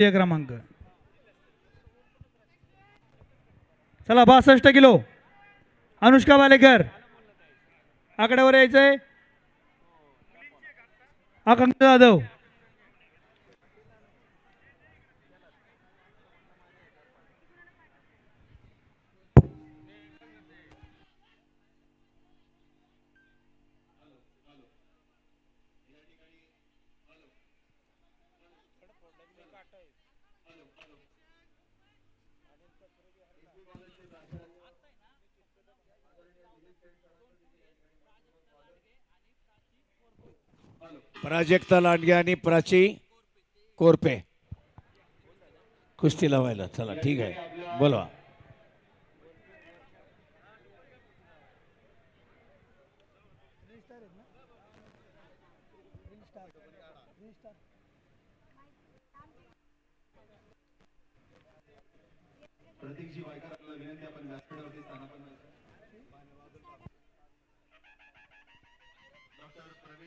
द्वितीय क्रमांक. चला बासष्ट किलो. अनुष्का वालेकर आकड्यावर यायचंय. आकांक्षा जाधव. प्राजक्ता लांडगे आणि प्राची कोरपे. कुस्ती लावायला. चला ठीक आहे. बोलवा.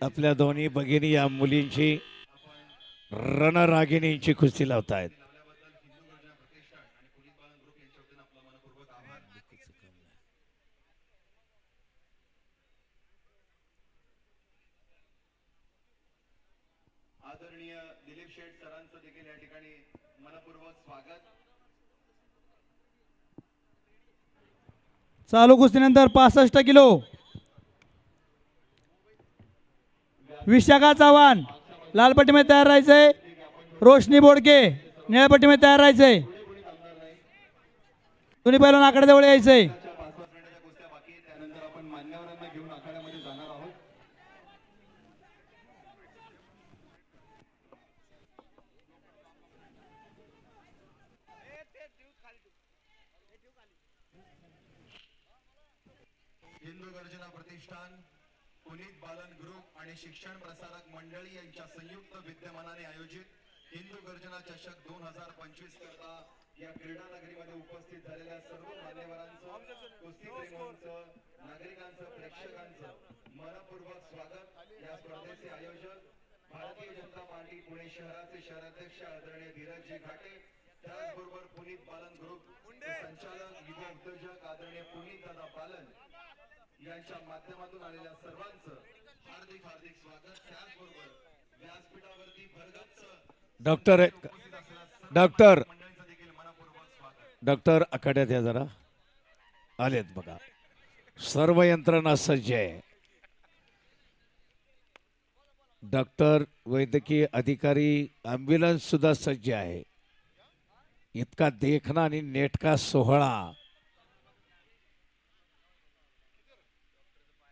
आपल्या दोन्ही भगिनी या मुलींची रणरागिणींची कुस्ती लावतायत. आदरणीय दिलीप शेठ सरांचं देखील या ठिकाणी मनपूर्वक स्वागत. चालू कुस्तीनंतर पासष्ट किलो. विशाखा चव्हाण लालपट्टीमध्ये तयार राहायचंय रोशनी बोडके निळ्या पट्टीमध्ये तयार राहायचंय दोन्ही पहिला आकड्याजवळ यायचंय हिंदू गर्जना प्रतिष्ठान पुनीत बालन ग्रुप आणि शिक्षण प्रसारक मंडळी यांच्या संयुक्त विद्यमानाने आयोजित हिंदू गर्जना चषक दोन हजार पंचवीस करता या क्रीडा नगरीमध्ये उपस्थित झालेल्या सर्व मान्यवरांचं कुस्तीप्रेमींचं नागरिकांचं प्रेक्षकांचं मनपूर्वक स्वागत. या स्पर्धेचे आयोजक भारतीय जनता पार्टी पुणे शहराचे शहराध्यक्ष आदरणीय धीरजजी घाटे त्याचबरोबर पुनीत बालन ग्रुप संचालक युवा उद्योजक आदरणीय यांच्या माध्यमातून आलेल्या सर्वांचं हार्दिक हार्दिक स्वागत. त्याचबरोबर व्यासपीठावरती भरगच्च डॉक्टर डॉक्टर डॉक्टर आखाड्यात या जरा. आलेत बघा. सर्व यंत्रणा सज्ज आहे. डॉक्टर वैद्यकीय अधिकारी ॲम्ब्युलन्स सुद्धा सज्ज आहे. इतका देखणा आणि नेटका सोहळा.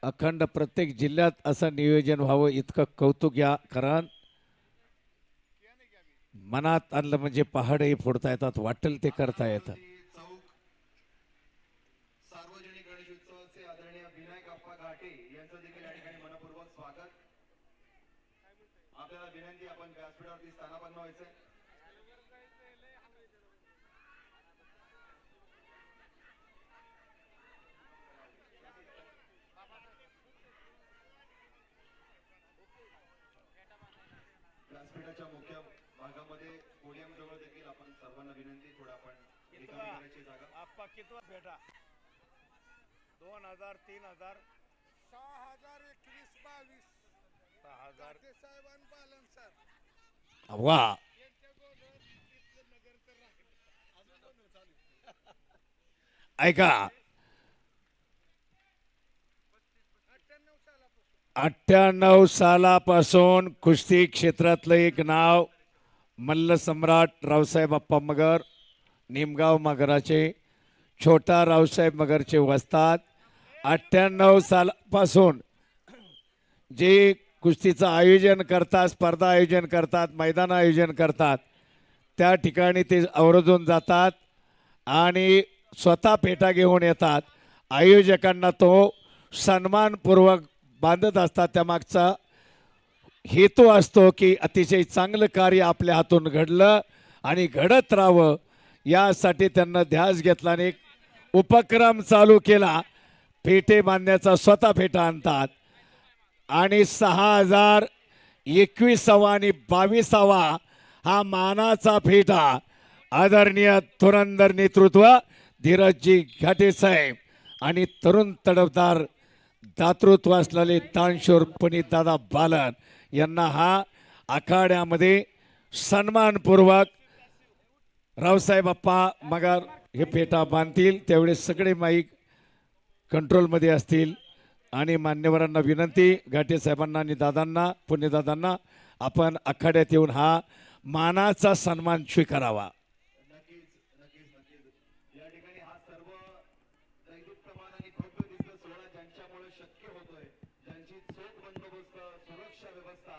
अखंड प्रत्येक जिल्ह्यात असं नियोजन व्हावं इतकं कौतुक या कारण मनात आणलं म्हणजे पहाडही फोडता येतात वाटेल ते करता येतात आपल्याला विनंती आपण व्यासपीठावरती स्थानापन्न व्हायचंय. व्यासपीठाच्या मुख्य भागामध्ये पोडियम जवळ देखील आपण सर्वांना विनंती थोडं आपण रिकामी करायची जागा. आप्पा कितवा भेटा दोन हजार तीन हजार? सहा हजार एकवीस बावीस. सहा हजार. ते साहेबांनी पालन सर. वा. यांच्या गोंधळ इथलं नगर तर राहील अजून गोंधळ चालू आहे. ऐका अठ्ठ्याण्णव सालापासून अठ्ठ्याण्णव सालापासून कुस्ती क्षेत्रातलं एक नाव मल्ल सम्राट रावसाहेब अप्पा मगर निमगाव मगराचे छोटा रावसाहेब मगरचे वसतात अठ्ठ्याण्णव सालापासून जे कुस्तीचं आयोजन करतात स्पर्धा आयोजन करतात मैदान आयोजन करतात त्या ठिकाणी ते आवर्जून जातात आणि स्वतः पेटा घेऊन येतात. आयोजकांना तो सन्मानपूर्वक बांधत असतात त्यामागचा हेतू असतो की अतिशय चांगलं कार्य आपल्या हातून घडलं आणि घडत राहावं. यासाठी त्यांना ध्यास घेतला आणि एक उपक्रम चालू केला. फेटे बांधण्याचा स्वतः फेटा आणतात. आणि सहा हजार एकवीसावा आणि बावीसावा हा मानाचा फेटा. आदरणीय धुरंधर नेतृत्व धीरजजी घाटे साहेब आणि तरुण तडफदार दातृत्व असलेले तानशोर पंडित दादा बालन यांना हा आखाड्यामध्ये सन्मानपूर्वक रावसाहेब अप्पा मगर हे फेटा बांधतील. त्यावेळेस सगळे माईक कंट्रोलमध्ये असतील. आणि मान्यवरांना विनंती घाटे साहेबांना आणि दादांना पुण्यदादांना आपण आखाड्यात येऊन हा मानाचा सन्मान स्वीकारावा नक्कीच नक्कीच नक्कीच या ठिकाणी हा सर्व दैदिप्यमान आणि भव्य दिव्य सोहळा ज्यांच्यामुळे शक्य होतोय ज्यांची चोख बंदोबस्त सुरक्षा व्यवस्था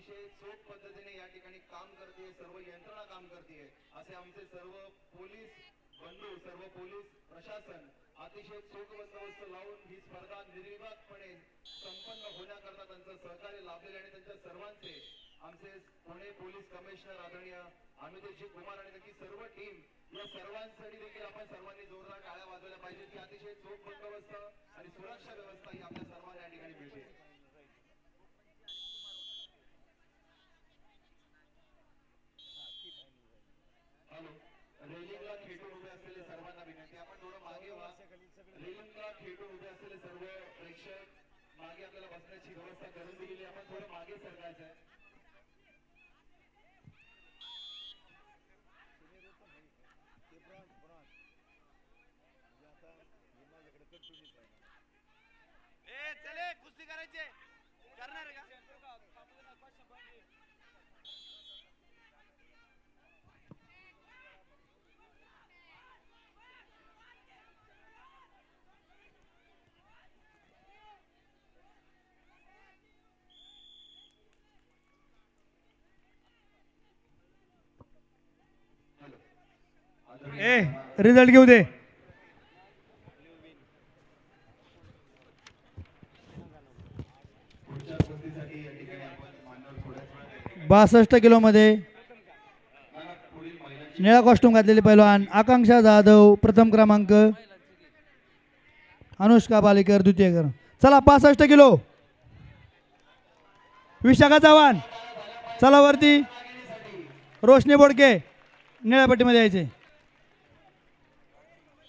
अतिशय चोख पद्धतीने या ठिकाणी काम करते सर्व यंत्रणा काम करते. असे आमचे सर्व पोलीस बंधू सर्व पोलीस प्रशासन अतिशय चोख बंदोबस्त लावून ही स्पर्धा निर्विवादपणे संपन्न होण्याकरता त्यांचं सहकार्य लाभलेले आणि त्यांच्या सर्वांचे आमचे पुणे पोलीस कमिशनर आदरणीय अमितेशजी कुमार आणि त्यांची सर्व टीम या सर्वांसाठी देखील आपण सर्वांनी जोरदार टाळ्या वाजवल्या पाहिजेत. की अतिशय चोख बंदोबस्त आणि सुरक्षा व्यवस्था ही आपल्या सर्वांना या ठिकाणी मिळते हॅलो रेलिंगला खेटून उभे असलेले सर्वांना विनंती आपण थोडं मागे व्हा रेलिंगला खेळून उभे असलेले सर्व प्रेक्षक मागे आपल्याला बसण्याची व्यवस्था करून दिलेली आपण थोडं मागे सरकायचं आहे ए चले कुस्ती करायचे करणार आहे का ए रिझल्ट घेऊ दे. बासष्ट किलोमध्ये निळा कॉस्ट्यूम घातलेली पैलवान आकांक्षा जाधव प्रथम क्रमांक. अनुष्का पालेकर द्वितीय क्रमांक चला पासष्ट किलो. विशाखा चव्हाण. चला वरती. रोशनी बोडके. निळ्या पट्टीमध्ये यायचे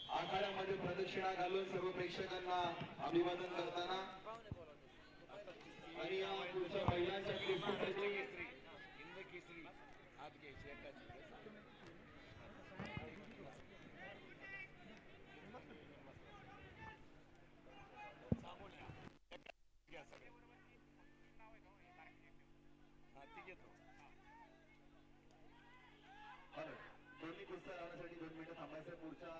आखाड्यामध्ये प्रदक्षिणा घालून सर्व प्रेक्षकांना अभिवादन करताना आणि या पुढच्या महिलांच्या दोन्ही लावण्यासाठी दोन मिनिटं थांबायचं. पुढच्या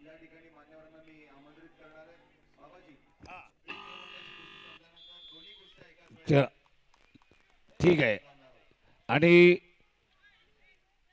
या ठिकाणी मान्यवरांना मी आमंत्रित करणार आहे. ठीक आहे. आणि